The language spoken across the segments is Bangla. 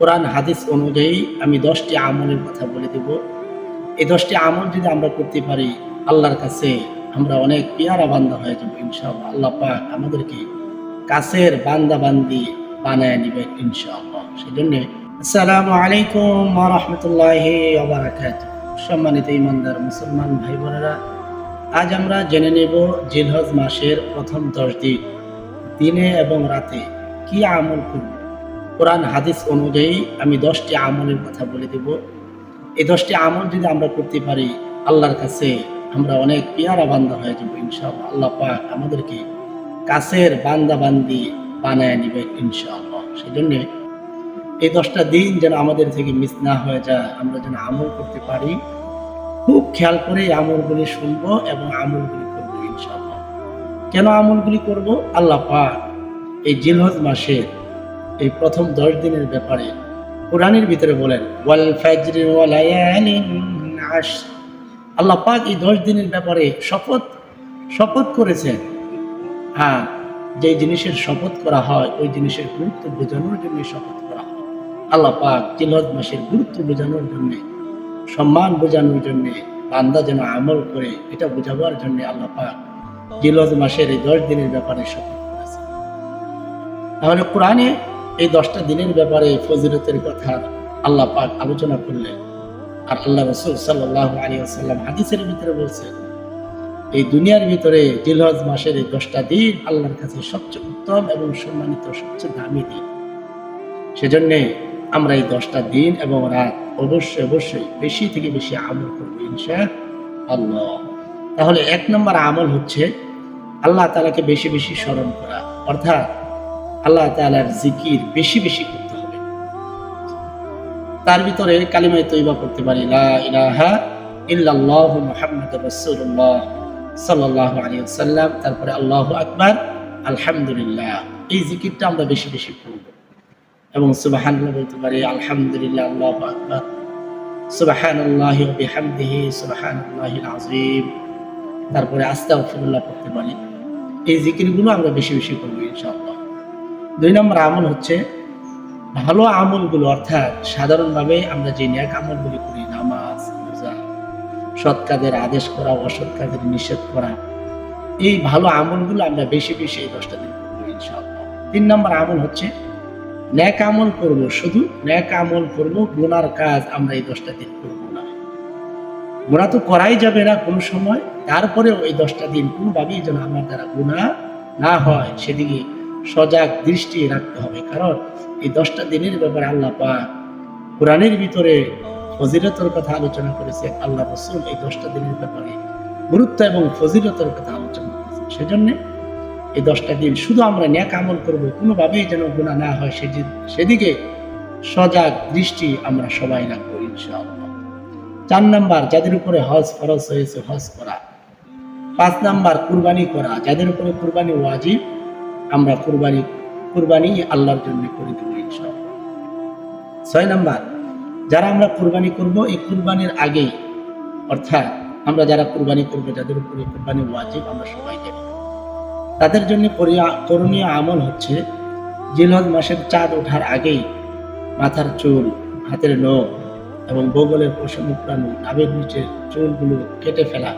কোরআন, হাদিস অনুযায়ী আমি দশটি আমলের কথা বলে দেব। এই দশটি আমল যদি আমরা করতে পারি, আল্লাহর কাছে আমরা অনেক পেয়ারা বান্দা হয়ে যাব ইনশাআল্লাহ। আল্লাহ পাক আমাদেরকে কাছের বান্দা বান্দি বানায় নিবে ইনশাআল্লাহ। সেই জন্যে আসসালামু আলাইকুম রহমতুল্লাহ সম্মানিত ইমানদার মুসলমান ভাই বোনেরা আজ আমরা জেনে নেব জিলহজ মাসের প্রথম দশ দিন, দিনে এবং রাতে কি আমল করব। কোরআন, হাদিস অনুযায়ী আমি দশটি আমলের কথা বলে দেব। এই দশটি আমল যদি আমরা করতে পারি, আল্লাহর কাছে আমরা অনেক পেয়ারা বান্দা হয়ে যাব ইনশাআল্লাহ। আল্লাহ পাক আমাদেরকে কাছের বান্দা বান্দি বানায় ইনশাআল্লাহ। সেই জন্যে এই দশটা দিন যেন আমাদের থেকে মিস না হয়ে যায়, আমরা যেন আমল করতে পারি। খুব খেয়াল করে আমলগুলি শুনব এবং আমলগুলি করব ইনশাআল্লাহ। কেন আমলগুলি করব? আল্লাহ পাক এই জিলহজ মাসের এই প্রথম দশ দিনের ব্যাপারে কোরআনের ভিতরে বলেন আল্লাহ পাক এই দশ দিনের ব্যাপারে শপথ শপথ করেছেন। হ্যাঁ যে জিনিসের শপথ করা হয়, ওই জিনিসের গুরুত্ব বোঝানোর জন্য শপথ করা হয়। আল্লাহ পাক মাসের গুরুত্ব বোঝানোর জন্য, সম্মান বোঝানোর জন্য বান্দা যেন আমল করে, এটা বোঝাবার জন্য আল্লাহ পাক মাসের এই দশ দিনের ব্যাপারে শপথ করেছে তাহলে কোরআনে এই দশটা দিনের ব্যাপারে ফজিরতের কথা আল্লাহ পাক আলোচনা করলেন। আর আল্লাহ রসুল সাল্লাহ আলী আসাল্লাম হাদিসের ভিতরে বলছেন, এই দুনিয়ার ভিতরে জিলহজ মাসের এই দশটা দিন আল্লাহর কাছে সবচেয়ে উত্তম এবং সম্মানিত, সবচেয়ে দামি দিন। সেজন্যে আমরা এই দশটা দিন এবং রাত অবশ্যই অবশ্যই বেশি থেকে বেশি আমল করব ইনশা আল্লাহ। তাহলে এক নম্বর আমল হচ্ছে আল্লাহ তালাকে বেশি বেশি স্মরণ করা। অর্থাৎ আল্লাহ তালার জিকির বেশি বেশি করতে হবে। তার ভিতরে কালিমায় তৈবা করতে পারি, লা ইলাহা ইল্লাল্লাহ মুহাম্মদ রাসূলুল্লাহ সাল্লাল্লাহু আলাইহি ওয়াসাল্লাম, তারপরে আল্লাহু আকবার, আলহামদুলিল্লাহ। এই জিকিরটা আমরা বেশি বেশি করব। এবং সুবহানাল্লাহ বলতে পারি, আলহামদুলিল্লাহ, আল্লাহু আকবার। সুবহানাল্লাহি ওয়া বিহামদিহি, সুবহানাল্লাহিল আযীম। তারপরে আস্তাগফিরুল্লাহ পড়তে পারি। এই জিকিরগুলো আমরা বেশি বেশি করব ইনশাআল্লাহ। দুই নম্বর আমল হচ্ছে ভালো আমলগুলো, অর্থাৎ সাধারণভাবে আমরা যে ন্যাক আমলগুলি করি, নামাজ, রোজা, সৎ কাজের আদেশ করা, অসৎ কাজের নিষেধ করা, এই ভালো আমলগুলো আমরা বেশি বেশি এই দশটা দিন করব তিন নম্বর আমল হচ্ছে ন্যাক আমল করব, শুধু ন্যাক আমল করব, গুনার কাজ আমরা এই দশটা দিন করব না। গুণা তো করাই যাবে না কোনো সময়, তারপরেও এই দশটা দিন কোনোভাবেই যেন আমার দ্বারা গুণা না হয়, সেদিকে সজাগ দৃষ্টি রাখতে হবে। কারণ এই দশটা দিনের ব্যাপারে আল্লাহ পাক কোরআনের ভিতরে ফজিলতের কথা আলোচনা করেছে। আল্লাহ রসুল এই দশটা দিনের ব্যাপারে গুরুত্ব এবং ফজিলতের কথা আলোচনা করেছে। সেজন্য এই দশটা দিন শুধু আমরা ন্যাক আমল করব, কোনোভাবেই যেন গুণা না হয় সেদি- সেদিকে সজাগ দৃষ্টি আমরা সবাই রাখব ইনশাআল্লাহ। চার নাম্বার, যাদের উপরে হজ ফরজ হয়েছে, হজ করা। পাঁচ নাম্বার, কুরবানি করা। যাদের উপরে কুরবানি ওয়াজিব আমরা কুরবানি কুরবানি আল্লাহর জন্য করে দেবো ইনশাআল্লাহ। ছয় নাম্বার, যারা আমরা কুরবানি করব, এই কুরবানির আগেই, অর্থাৎ আমরা যারা কুরবানি করব, যাদের উপরে কুরবানি ওয়াজিব, আমরা সবাই দেব। তাদের জন্য করণীয় আমল হচ্ছে, জিলহজ মাসের চাঁদ ওঠার আগেই মাথার চুল, হাতের নখ এবং বগলের পশম প্রাণু নাবের নিচের চুলগুলো কেটে ফেলা,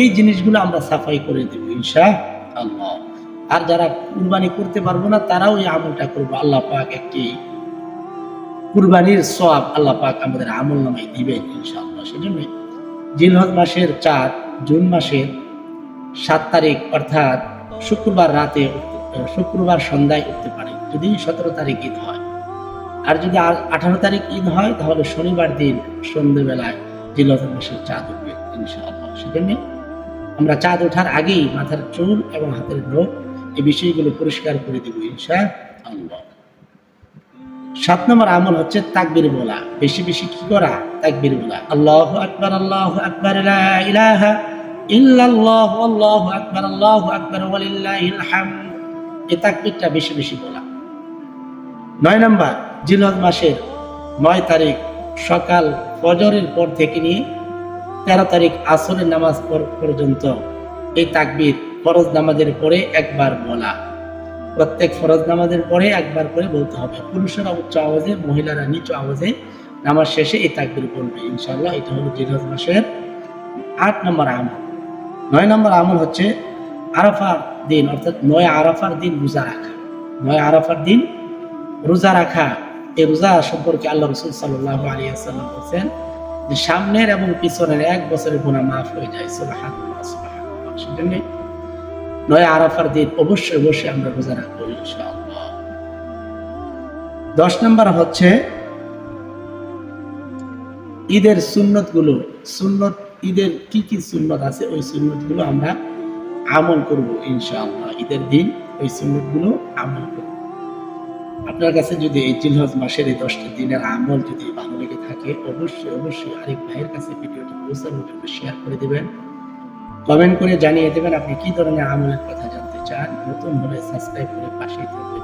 এই জিনিসগুলো আমরা সাফাই করে দেব ইনশা আল্লাহ আর যারা কুরবানি করতে পারব না, তারাও এই আমলটা করব। আল্লাহ পাক একটি কুরবানির সব আল্লাহ পাক আমাদের আমল নামাই দিবেন ইনশাআল্লাহ। সেজন্য জিলহজ মাসের চার, জুন মাসের সাত তারিখ, অর্থাৎ শুক্রবার রাতে শুক্রবার সন্ধ্যায় উঠতে পারে। যদি সতেরো তারিখ ঈদ হয়। আর যদি আঠারো তারিখ ঈদ হয়, তাহলে শনিবার দিন সন্ধ্যেবেলায় জিলহজ মাসের চাঁদ উঠবে ইনশাআল্লাহ। সেজন্য আমরা চাঁদ ওঠার আগেই মাথার চুল এবং হাতের নখ এই বিষয়গুলো পরিষ্কার করে দেবো ইনশা আল্লাহ সাত নম্বর আমল হচ্ছে তাকবির বলা। বেশি বেশি কি করা? তাকবির বলা। আল্লাহ আকবার আল্লাহ আকবার ইল্লাল্লাহ, আল্লাহু আল্লাহু এই তাকবিরটা বেশি বেশি বলা। নয় নম্বর, জিলহজ মাসের নয় তারিখ সকাল ফজরের পর থেকে নিয়ে তেরো তারিখ আসরের নামাজ পর- পর্যন্ত এই তাকবির ফরজ নামাজের পরে একবার বলা। প্রত্যেক ফরজ নামাজের পরে একবার করে বলতে হবে। পুরুষেরা উচ্চ আওয়াজে, মহিলারা নিচু আওয়াজে নামাজ শেষে এই তাকবির বলবে ইনশাআল্লাহ। এটা হলো জিলহজ মাসের আট নম্বর আমল। নয় নম্বর আমল হচ্ছে আরাফার দিন, অর্থাৎ নয় আরাফার দিন রোজা রাখা। নয় আরাফার দিন রোজা রাখা, এই রোজা সম্পর্কে আল্লাহ রসুল সাল্লাহ আলী বলছেন যে সামনের এবং পিছনের এক বছরের গুণা মাফ হয়ে যায়। সুবহানাল্লাহ। সেজন্য নয় আরাফার দিন অবশ্যই অবশ্যই আমরা রোজা রাখব দশ নম্বর হচ্ছে, ঈদের সুন্নতগুলো সুন্নত, ঈদের কি কি সুন্নত আছে, ওই সুন্নতগুলো আমরা আমল করব, ইনশাআল্লাহ। ঈদের দিন ওই সুন্নতগুলো আমল করব। আপনার কাছে যদি এই জিলহজ মাসের এই দশটা দিনের আমল যদি ভালো লেগে থাকে, অবশ্যই অবশ্যই আরেক ভাইয়ের কাছে ভিডিওটি পৌঁছানোর জন্য শেয়ার করে দিবেন। কমেন্ট করে জানিয়ে দেবেন আপনি কি ধরনের আমলের কথা জানতে চান। নতুন হলে সাবস্ক্রাইব করে পাশে থাকবেন